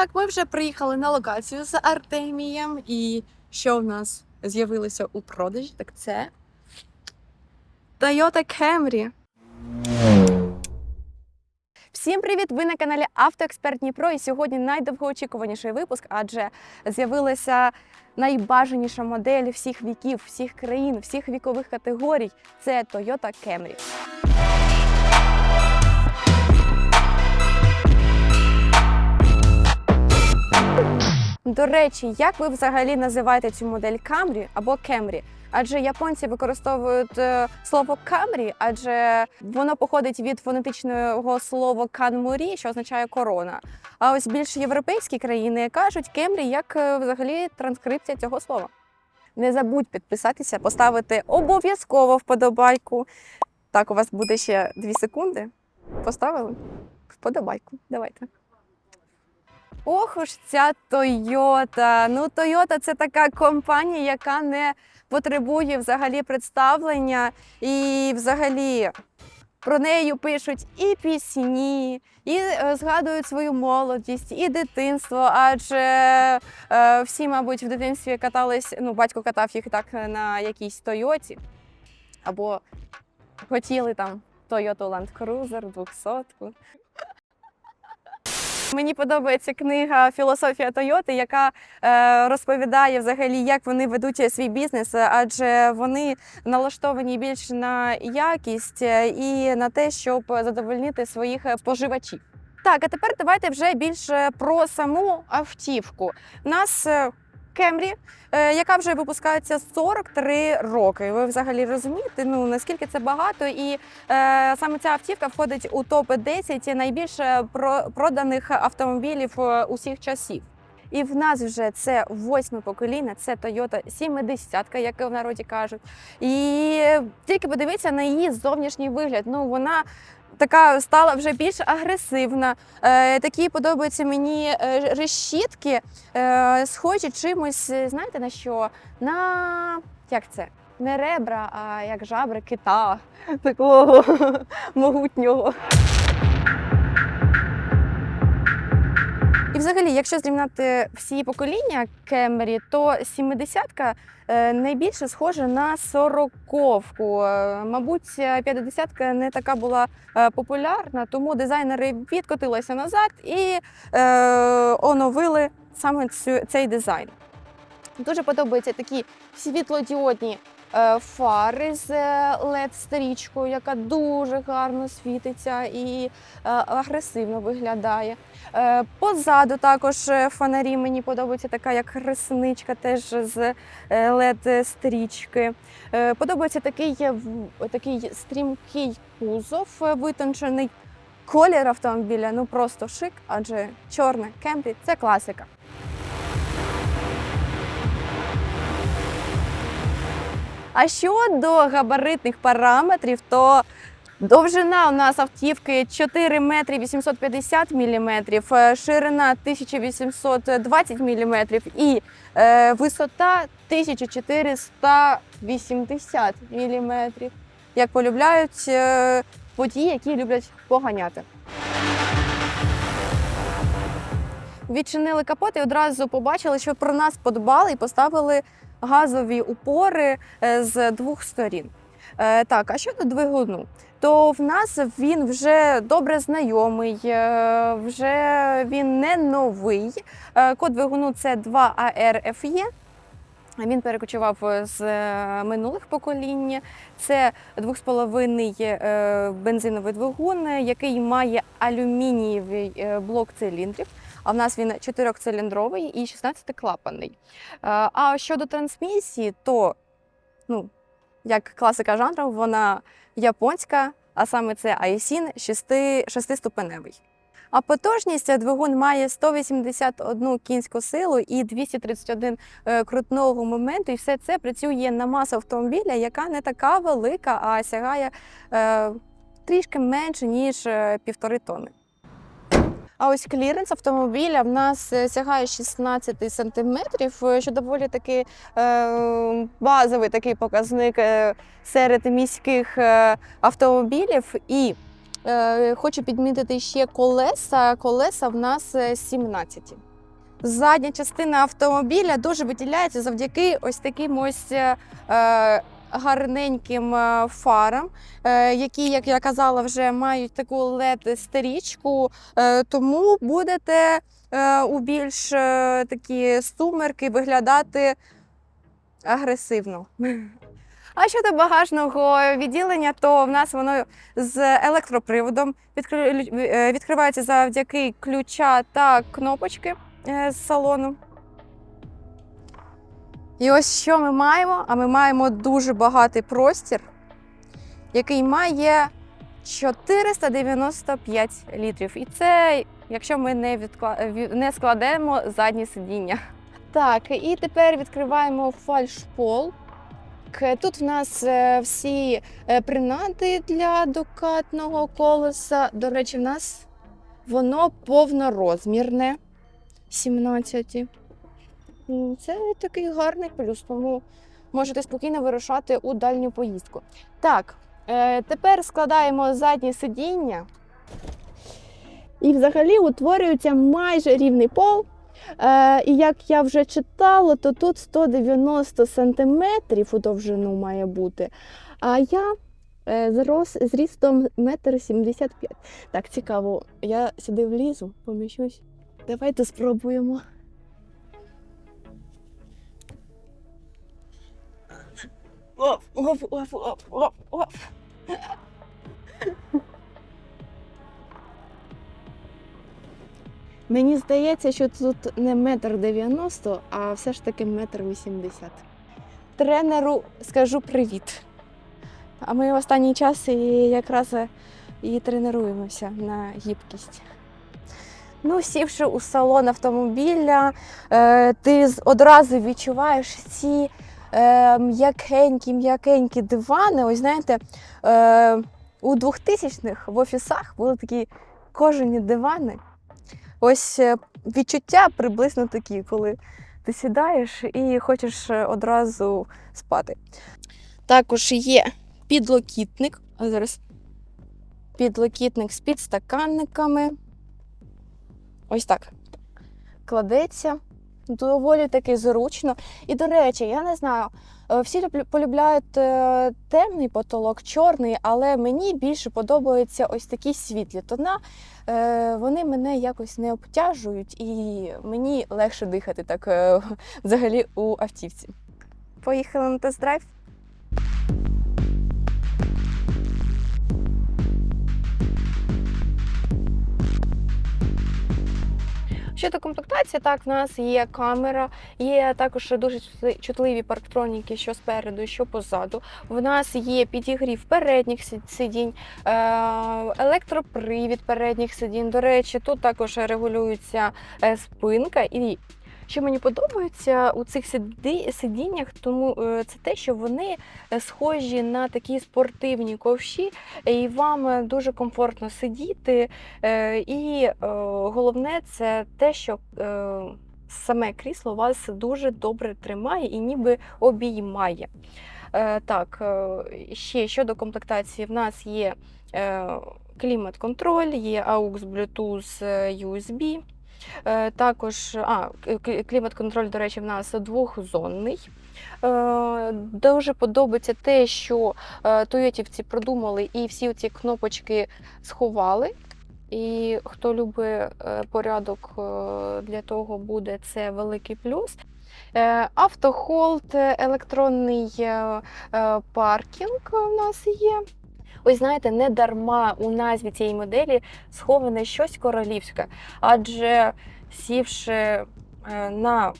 так, ми вже приїхали на локацію з Артемієм, і що в нас з'явилося у продажі, так це Toyota Camry. Всім привіт! Ви на каналі Автоексперт Дніпро. І сьогодні найдовгоочікуваніший випуск, адже з'явилася найбажаніша модель всіх віків, всіх країн, всіх вікових категорій. Це Toyota Camry. До речі, як ви взагалі називаєте цю модель Camry або Camry? Адже японці використовують е, слово Camry, адже воно походить від фонетичного слова канмурі, що означає корона. А ось більш європейські країни кажуть Camry як е, взагалі транскрипція цього слова. Не забудь підписатися, поставити обов'язково вподобайку. Так, у вас буде ще 2 секунди. Поставили? Вподобайку. Давайте. Ох уж ця Toyota. Ну, Toyota це така компанія, яка не потребує взагалі представлення, і взагалі про неї пишуть і пісні, і е, згадують свою молодість, і дитинство. Адже е, всі, мабуть, в дитинстві катались, ну, батько катав їх так на якійсь Тойоті, або хотіли там Toyota Land Cruiser 200. Мені подобається книга Філософія Тойоти, яка е, розповідає взагалі, як вони ведуть свій бізнес, адже вони налаштовані більш на якість е, і на те, щоб задовольнити своїх споживачів. Так, а тепер давайте вже більше про саму автівку. У нас е, Кемрі, е, яка вже випускається 43 роки. Ви взагалі розумієте, ну наскільки це багато, і е, саме ця автівка входить у топ 10 найбільш проданих автомобілів е, усіх часів. І в нас вже це восьме покоління, це Toyota 70, як в народі кажуть. І тільки подивіться на її зовнішній вигляд. Ну вона така стала вже більш агресивна. Е, такі подобаються мені е, решітки, е, схожі чимось, е, знаєте на що? На як це? Не ребра, а як жабри кита такого могутнього. Взагалі, якщо зрівняти всі покоління Кемері, то 70-ка е, найбільше схожа на 40-ку. Е, Мабуть, 50-ка не така була е, популярна, тому дизайнери відкотилися назад і е, оновили саме цю, цей дизайн. Дуже подобаються такі світлодіодні фари з led стрічкою яка дуже гарно світиться і е, агресивно виглядає. Е, Позаду також е, фонарі мені подобається така як ресничка, теж з led стрічки. Е, Подобається такий, е, такий стрімкий кузов е, витончений. Колір автомобіля ну просто шик, адже чорне кемпі це класика. А щодо габаритних параметрів, то довжина у нас автівки 4 метри 850 міліметрів, е, ширина 1820 міліметрів і е, висота 1480 міліметрів. Як полюбляють е, водії, які люблять поганяти. Відчинили капот і одразу побачили, що про нас подбали і поставили газові упори е, з двох сторін. Е, Так, а щодо двигуну, то в нас він вже добре знайомий, е, вже він не новий. Код двигуну це 2ARFE. Він перекочував з минулих поколінь. Це 2,5 е, бензиновий двигун, який має алюмінієвий блок циліндрів. А в нас він чотирьохциліндровий і 16-клапанний. Е, А щодо трансмісії, то, ну, як класика жанру, вона японська, а саме це Aisin 6 шестиступеневий. А потужність двигун має 181 кінську силу і 231 е, крутного моменту. І все це працює на масу автомобіля, яка не така велика, а сягає е, трішки менше, ніж е, півтори тонни. А ось кліренс автомобіля в нас е, сягає 16 сантиметрів, е, що доволі таки е, базовий такий показник серед міських автомобілів. І хочу підмітити ще колеса. Колеса в нас е, 17. задня частина автомобіля дуже виділяється завдяки ось таким ось гарненьким е, фарам, е, які, як я казала, вже мають таку led стрічку е, тому будете у більш такі сумерки виглядати агресивно. А щодо багажного відділення, то в нас воно з електроприводом відкривається завдяки ключа та кнопочки з салону. І ось що ми маємо? А ми маємо дуже багатий простір, який має 495 літрів. І це якщо ми не, відкла... ві- не складемо задні сидіння. Так, і тепер відкриваємо фальшпол. Тут в нас е, всі е, принади для докатного колеса. До речі, в нас воно повнорозмірне 17. Це такий гарний плюс, тому можете спокійно вирушати у дальню поїздку. Так, е, тепер складаємо заднє сидіння. І взагалі утворюється майже рівний пол. Е, і як я вже читала, то тут 190 сантиметрів у довжину має бути. А я е, зрос зрістом 1,75 м. Так, цікаво, я сюди влізу, поміщусь. Давайте спробуємо. Оп, оп, оп, оп, оп, оп. Мені здається, що тут не метр дев'яносто, а все ж таки метр вісімдесят. Тренеру скажу привіт. А ми в останній час і якраз і тренуємося на гібкість. Ну, сівши у салон автомобіля, е, ти одразу відчуваєш ці е, м'якенькі, м'якенькі дивани. Ось знаєте, е, у 2000-х в офісах були такі кожані дивани. Ось е, відчуття приблизно такі, коли ти сідаєш і хочеш е, одразу спати. Також є підлокітник. А зараз підлокітник з підстаканниками. Ось так. Кладеться. Доволі таки зручно. І, до речі, я не знаю, е, всі полюбляють е, темний потолок, чорний, але мені більше подобаються ось такі світлі тона. Е, Вони мене якось не обтяжують і мені легше дихати так взагалі у автівці. Поїхали на тест-драйв. Щодо комплектації, так, в нас є камера, є також дуже чутливі парктроніки, що спереду, що позаду. В нас є підігрів передніх сидінь, е, електропривід передніх сидінь. До речі, тут також регулюється е, спинка. І що мені подобається у цих сидіннях, тому е, це те, що вони е, схожі на такі спортивні ковші, і вам дуже комфортно сидіти. Е, І головне це те, що саме крісло вас дуже добре тримає і ніби обіймає. Так, ще щодо комплектації, в нас є клімат-контроль, є AUX, Bluetooth, USB. Е, Також а, клімат-контроль, до речі, в нас двохзонний. Е, Дуже подобається те, що е, тойотівці продумали і всі ці кнопочки сховали. І хто любить порядок, для того буде це великий плюс. Автохолд, електронний паркінг у нас є. Ось знаєте, не дарма у назві цієї моделі сховане щось королівське, адже сівши е, на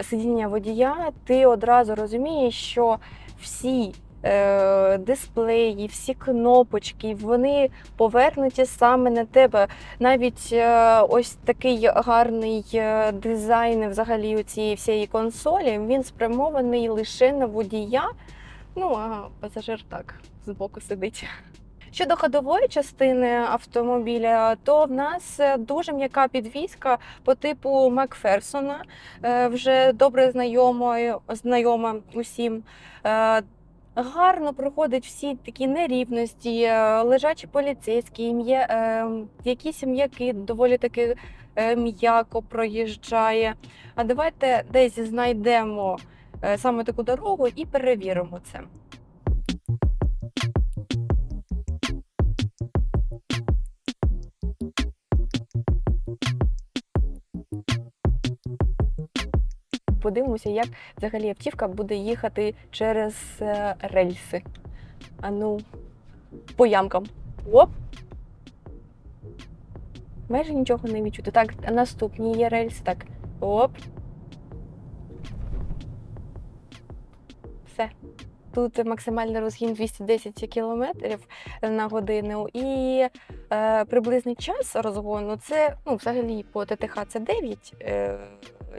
сидіння водія, ти одразу розумієш, що всі е, дисплеї, всі кнопочки, вони повернуті саме на тебе. Навіть е, ось такий гарний дизайн взагалі у цієї всієї консолі, він спрямований лише на водія. Ну, а пасажир так збоку сидить. Щодо ходової частини автомобіля, то в нас е, дуже м'яка підвізка по типу Макферсона, е, вже добре знайома, знайома усім. Е, Гарно проходить всі такі нерівності, лежачі поліцейські, м'я, якісь м'яки, доволі таки м'яко проїжджає. А давайте десь знайдемо саме таку дорогу і перевіримо це. Подивимося, як взагалі автівка буде їхати через е, рельси. А ну, по ямкам. Оп. Майже нічого не відчути. Так, наступні є рельси. Так. Оп. Тут максимальний розгін 210 км на годину. І е, приблизний час розгону це ну, взагалі по ТТХ це 9 е,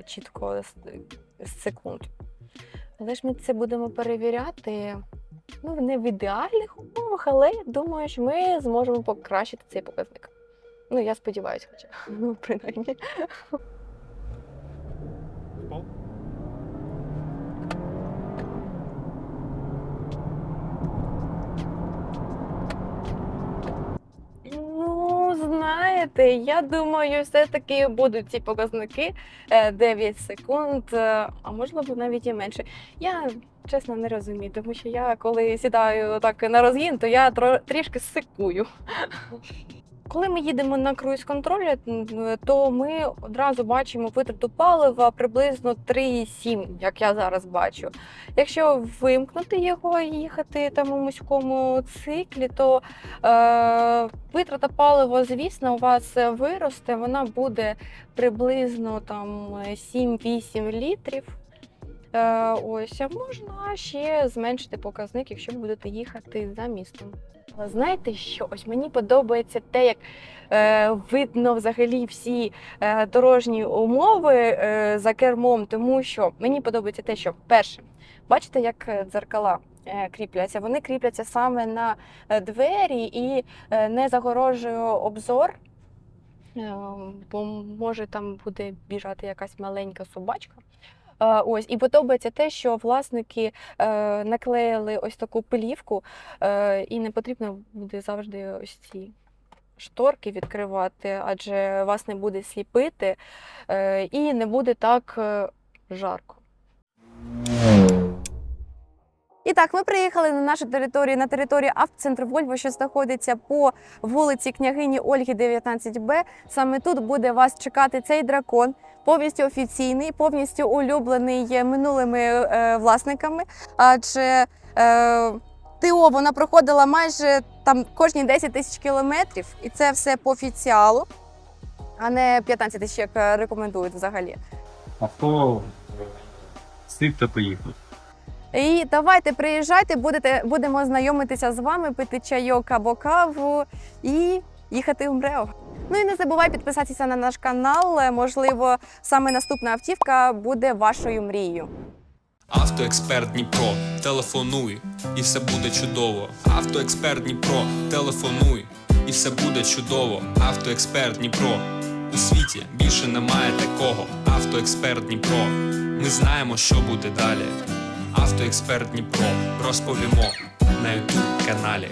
чітко секунд. Але ж ми це будемо перевіряти. Ну, не в ідеальних умовах, але думаю, що ми зможемо покращити цей показник. Ну, я сподіваюся, хоча ну, принаймні. Ну, знаєте, я думаю, все-таки будуть ці показники е, 9 секунд, е, а можливо навіть і менше. Я чесно не розумію, тому що я коли сідаю так на розгін, то я трішки сикую. Коли ми їдемо на круїз-контролі, то ми одразу бачимо витрату палива приблизно 3,7, як я зараз бачу. Якщо вимкнути його і їхати там у міському циклі, то е, витрата палива, звісно, у вас виросте. Вона буде приблизно там 7-8 літрів. Е, ось, а можна ще зменшити показник, якщо ви будете їхати за містом. Знаєте що? Ось мені подобається те, як е, видно взагалі всі е, дорожні умови е, за кермом, тому що мені подобається те, що перше, бачите, як е, дзеркала е, кріпляться. Вони кріпляться саме на е, двері і не загорожує обзор. Е, Бо може там буде біжати якась маленька собачка. Ось і подобається те, що власники е, наклеїли ось таку плівку, е, і не потрібно буде завжди ось ці шторки відкривати, адже вас не буде сліпити е, і не буде так жарко. І так, ми приїхали на нашу територію, на територію автоцентру Вольво, що знаходиться по вулиці княгині Ольги, 19Б. Саме тут буде вас чекати цей дракон, повністю офіційний, повністю улюблений минулими е, власниками. Адже ТО вона проходила майже там кожні 10 тисяч кілометрів, і це все по офіціалу, а не 15 тисяч, як е, рекомендують взагалі. Авто сів та поїхав. І давайте приїжджайте, будете, будемо знайомитися з вами, пити чайок або каву і їхати в МРЕО. Ну і не забувай підписатися на наш канал. Можливо, саме наступна автівка буде вашою мрією. Автоексперт Дніпро, телефонуй, і все буде чудово. Автоексперт Дніпро, телефонуй, і все буде чудово. Автоексперт Дніпро. У світі більше немає такого. Автоексперт Дніпро. Ми знаємо, що буде далі. Автоексперт Дніпро. Розповімо на ютуб каналі.